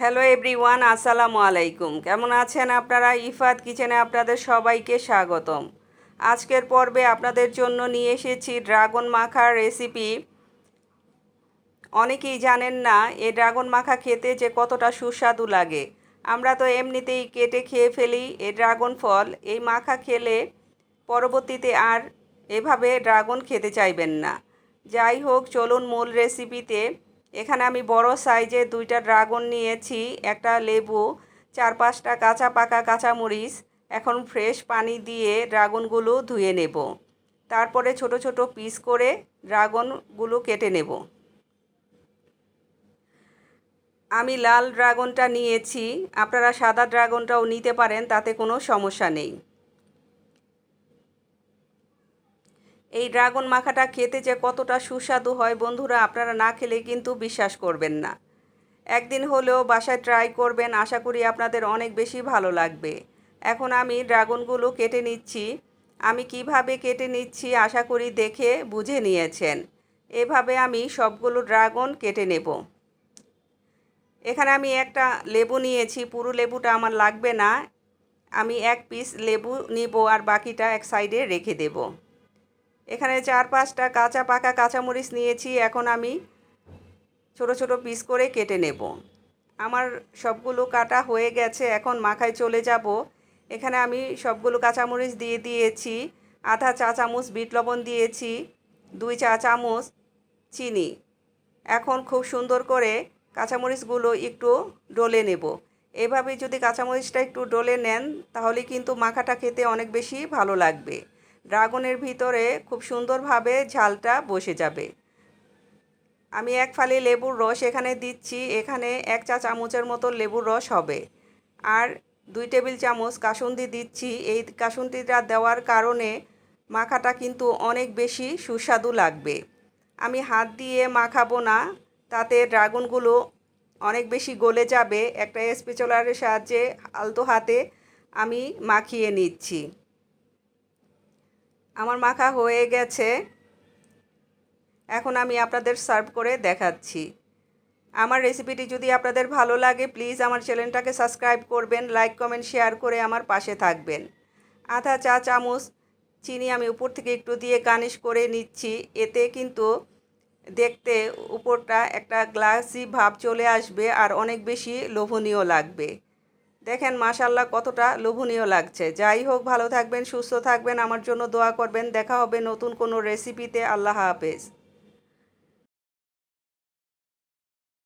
Hello everyone আসসালামু আলাইকুম। কেমন আছেন আপনারা? ইফাত কিচেনে আপনাদের সবাইকে স্বাগতম। আজকের পর্বে আপনাদের জন্য নিয়ে এসেছি ড্রাগন মাখার রেসিপি অনেকেই জানেন না, এই ড্রাগন মাখা খেতে যে কতটা সুস্বাদু লাগে। আমরা তো এমনিতেই কেটে খেয়ে ফেলি এই ড্রাগন ফল। এই মাখা খেলে পরবর্তীতে আর এভাবে ড্রাগন খেতে চাইবেন না। যাই হোক, চলুন মূল রেসিপিতে এখানে আমি বড় সাইজে দুইটা ড্রাগন নিয়েছি, একটা লেবু, চার পাঁচটা কাঁচা পাকা কাঁচামরিচ। এখন ফ্রেশ পানি দিয়ে ড্রাগনগুলো ধুয়ে নেব। তারপরে ছোট ছোট পিস করে ড্রাগনগুলো কেটে নেব। আমি লাল ড্রাগনটা নিয়েছি। আপনারা সাদা ড্রাগনটাও নিতে পারেন, তাতে কোনো সমস্যা নেই। এই ড্রাগন মাখাটা খেতে যে কতটা সুস্বাদু হয় বন্ধুরা, আপনারা না খেলে কিন্তু বিশ্বাস করবেন না। একদিন হলেও বাসায় ট্রাই করবেন, আশা করি আপনাদের অনেক বেশি ভালো লাগবে। এখন আমি ড্রাগনগুলো কেটে নিচ্ছি। আমি কীভাবে কেটে নিচ্ছি আশা করি দেখে বুঝে নিয়েছেন। এভাবে আমি সবগুলো ড্রাগন কেটে নেব। এখানে আমি একটা লেবু নিয়েছি, পুরো লেবুটা আমার লাগবে না। আমি এক পিস লেবু নিব আর বাকিটা এক সাইডে রেখে দেবো। এখানে চার পাঁচটা কাঁচা পাকা কাঁচামরিচ নিয়েছি, এখন আমি ছোট ছোট পিস করে কেটে নেব। আমার সবগুলো কাটা হয়ে গেছে, এখন মাখায় চলে যাব। এখানে আমি সবগুলো কাঁচামরিচ দিয়ে দিয়েছি, আধা চা চামচ বিট লবণ দিয়েছি, দুই চা চামচ চিনি। এখন খুব সুন্দর করে কাঁচামরিচগুলো একটু ডলে নেব। এভাবে যদি কাঁচামরিচটা একটু ডলে নেন, তাহলে কিন্তু মাখাটা খেতে অনেক বেশি ভালো লাগবে। ড্রাগনের ভিতরে খুব সুন্দরভাবে ঝালটা বসে যাবে। আমি এক ফালি লেবুর রস এখানে দিচ্ছি, এখানে এক চা চামচের মতো লেবুর রস হবে। আর দুই টেবিল চামচ কাসুন্দি দিচ্ছি, এই কাসুন্দিটা দেওয়ার কারণে মাখাটা কিন্তু অনেক বেশি সুস্বাদু লাগবে। আমি হাত দিয়ে মাখাবো না, তাতে ড্রাগনগুলো অনেক বেশি গলে যাবে। একটা স্পেচলারের সাহায্যে আলতো হাতে আমি মাখিয়ে নিচ্ছি। আমার মাখা হয়ে গেছে। এখন আমি আপনাদের সার্ভ করে দেখাচ্ছি। আমার রেসিপিটি যদি আপনাদের ভালো লাগে, প্লিজ আমার চ্যানেলটাকে সাবস্ক্রাইব করবেন, লাইক, কমেন্ট, শেয়ার করে আমার পাশে থাকবেন। আধা চা চামচ চিনি আমি উপর থেকে একটু দিয়ে গার্নিশ করে নিচ্ছি। এতে কিন্তু দেখতে উপরটা একটা গ্লাসি ভাব চলে আসবে আর অনেক বেশি লোভনীয় লাগবে। দেখেন মাশাল্লাহ কতটা লোভনীয় লাগছে। যাই হোক, ভালো থাকবেন, সুস্থ থাকবেন, আমার জন্য দোয়া করবেন। দেখা হবে নতুন কোনো রেসিপিতে আল্লাহ হাফেজ।